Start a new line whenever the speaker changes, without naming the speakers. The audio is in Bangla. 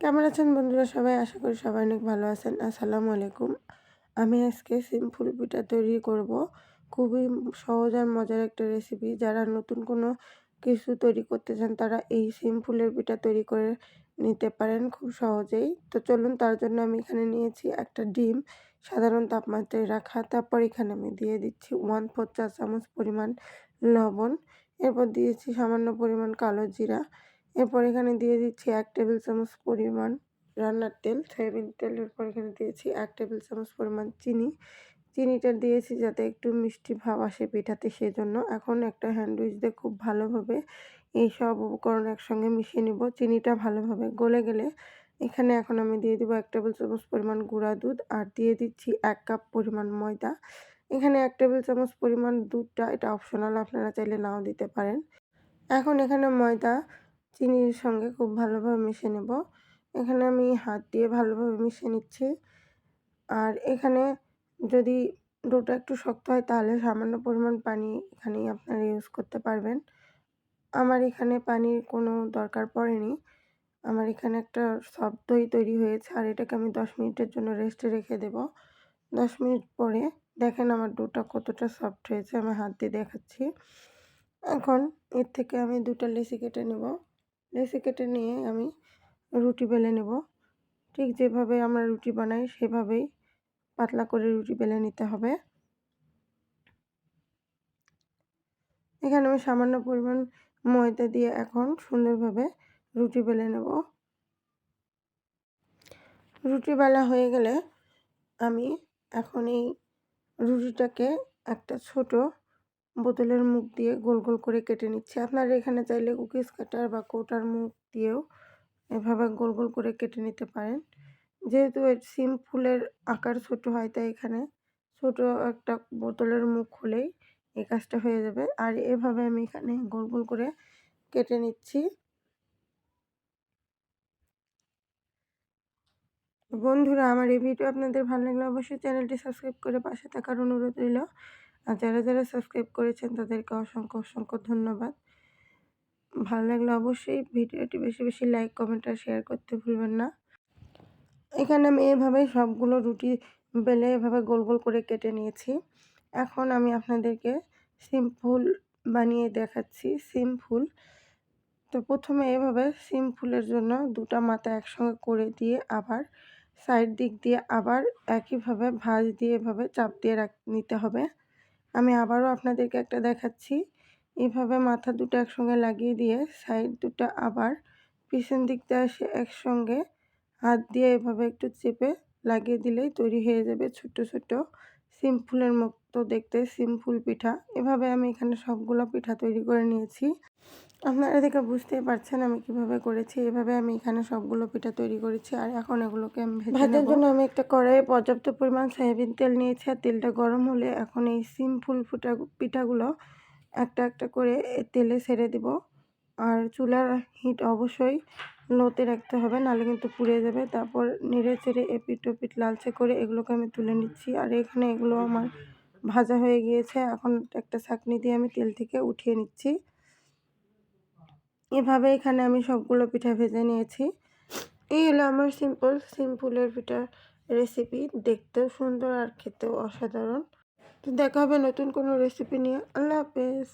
কেমন আছেন বন্ধুরা? সবাই আশা করি সবাই অনেক ভালো আছেন। আসসালামু আলাইকুম। আমি আজকে সিম্পল পিঠা তৈরি করব। খুবই সহজ আর মজার একটা রেসিপি যারা নতুন কোনো কিছু তৈরি করতে চান, তারা এই সিম্পলের পিঠা তৈরি করে নিতে পারেন খুব সহজেই। তো চলুন, তার জন্য আমি এখানে নিয়েছি একটা ডিম, সাধারণ তাপমাত্রায় রাখা। তারপর এখানে আমি দিয়ে দিচ্ছি ওয়ান ফোর চা চামচ পরিমাণ লবণ। এরপর দিয়েছি সামান্য পরিমাণ কালো জিরা। এরপর এখানে দিয়ে দিচ্ছি এক টেবিল চামচ পরিমাণ রান্নার তেল, সয়াবিন তেলের পর এখানে দিয়েছি এক টেবিল চামচ পরিমাণ চিনি। চিনিটা দিয়েছি যাতে একটু মিষ্টি ভাব আসে পিঠাতে সেজন্য। এখন একটা হ্যান্ডউইচ দিয়ে খুব ভালোভাবে এই সব উপকরণ একসঙ্গে মিশিয়ে নিব। চিনিটা ভালোভাবে গলে গেলে এখানে এখন আমি দিয়ে দেবো এক টেবিল চামচ পরিমাণ গুঁড়া দুধ আর দিয়ে দিচ্ছি এক কাপ পরিমাণ ময়দা। এখানে এক টেবিল চামচ পরিমাণ দুধটা, এটা অপশনাল, আপনারা চাইলে নাও দিতে পারেন। এখন এখানে ময়দা চিনির সঙ্গে খুব ভালোভাবে মিশে নেব। এখানে আমি হাত দিয়ে ভালোভাবে মিশে নিচ্ছি। আর এখানে যদি ডোটা একটু শক্ত হয়, তাহলে সামান্য পরিমাণ পানি এখানেই আপনারা ইউজ করতে পারবেন। আমার এখানে পানির কোনো দরকার পড়েনি। আমার এখানে একটা সফট দই তৈরি হয়েছে, আর এটাকে আমি দশ মিনিটের জন্য রেস্টে রেখে দেব। দশ মিনিট পরে দেখেন আমার ডোটা কতটা সফট হয়েছে, আমি হাত দিয়ে দেখাচ্ছি। এখন এর থেকে আমি দুটা লেসি কেটে নেব। লেসি কেটে নিয়ে আমি রুটি বেলে নেব। ঠিক যেভাবে আমরা রুটি বানাই, সেভাবেই পাতলা করে রুটি বেলে নিতে হবে। এখানে আমি সামান্য পরিমাণ ময়দা দিয়ে এখন সুন্দরভাবে রুটি বেলে নেব। রুটি বেলা হয়ে গেলে আমি এখন এই রুটিটাকে একটা ছোট বোতলের মুখ দিয়ে গোল গোল করে কেটে নিচ্ছি। আপনারা এখানে চাইলে কুকিজ কাটার বা কৌটার মুখ দিয়েও এভাবে গোল গোল করে কেটে নিতে পারেন। যেহেতু এর সিম ফুলের আকার ছোট হয়, তাই এখানে ছোট একটা বোতলের মুখ খুলেই এই কাজটা হয়ে যাবে। আর এভাবে আমি এখানে গোল গোল করে কেটে নিচ্ছি। বন্ধুরা, আমার এই ভিডিও আপনাদের ভালো লাগলে অবশ্যই চ্যানেলটি সাবস্ক্রাইব করে পাশে থাকার অনুরোধ রইল। আর যারা যারা সাবস্ক্রাইব করেছেন তাদেরকে অসংখ্য অসংখ্য ধন্যবাদ। ভালো লাগলে অবশ্যই ভিডিওটি বেশি বেশি লাইক কমেন্ট আর শেয়ার করতে ভুলবেন না। এখানে আমি এভাবে সবগুলো রুটি বেলে এভাবে গোল গোল করে কেটে নিয়েছি। এখন আমি আপনাদেরকে সিম্পল বানিয়ে দেখাচ্ছি সিম্পল তো প্রথমে এভাবে সিম্পলের জন্য দুটা মাথা একসঙ্গে করে দিয়ে আবার সাইড দিক দিয়ে আবার একইভাবে ভাঁজ দিয়ে এভাবে চাপ দিয়ে রাখ, নিতে হবে। আমি আবারও আপনাদেরকে একটা দেখাচ্ছি। এভাবে মাথা দুটো একসঙ্গে লাগিয়ে দিয়ে সাইড দুটো আবার পিছন দিকটা এসে একসঙ্গে হাত দিয়ে এভাবে একটু চেপে লাগিয়ে দিলেই তৈরি হয়ে যাবে ছোট্ট ছোট্ট সিম্পুলের মতো দেখতে সিম্পুল পিঠা। এভাবে আমি এখানে সবগুলো পিঠা তৈরি করে নিয়েছি। আপনারা দেখে বুঝতেই পারছেন আমি কীভাবে করেছি। এভাবে আমি এখানে সবগুলো পিঠা তৈরি করেছি আর এখন এগুলোকে আমি ভাজার জন্য আমি একটা কড়াইয়ে পর্যাপ্ত পরিমাণ সয়াবিন তেল নিয়েছি আর তেলটা গরম হলে এখন এই সিম্পল ফুটা পিঠাগুলো একটা একটা করে তেলে ছেড়ে দিব। আর চুলার হিট অবশ্যই লোতে রাখতে হবে নাহলে কিন্তু পুড়ে যাবে। তারপর নেড়ে চেড়ে এপিট ওপিট লালচে করে এগুলোকে আমি তুলে নিচ্ছি। আর এখানে এগুলো আমার ভাজা হয়ে গিয়েছে। এখন একটা ছাকনি দিয়ে আমি তেল থেকে উঠিয়ে নিচ্ছি। এভাবে এখানে আমি সবগুলো পিঠা ভেজে নিয়েছি। এই হলো আমার সিম্পল সিম্পলের পিঠার রেসিপি দেখতেও সুন্দর আর খেতেও অসাধারণ। তো দেখা হবে নতুন কোনো রেসিপি নিয়ে। আল্লাহ হাফেজ।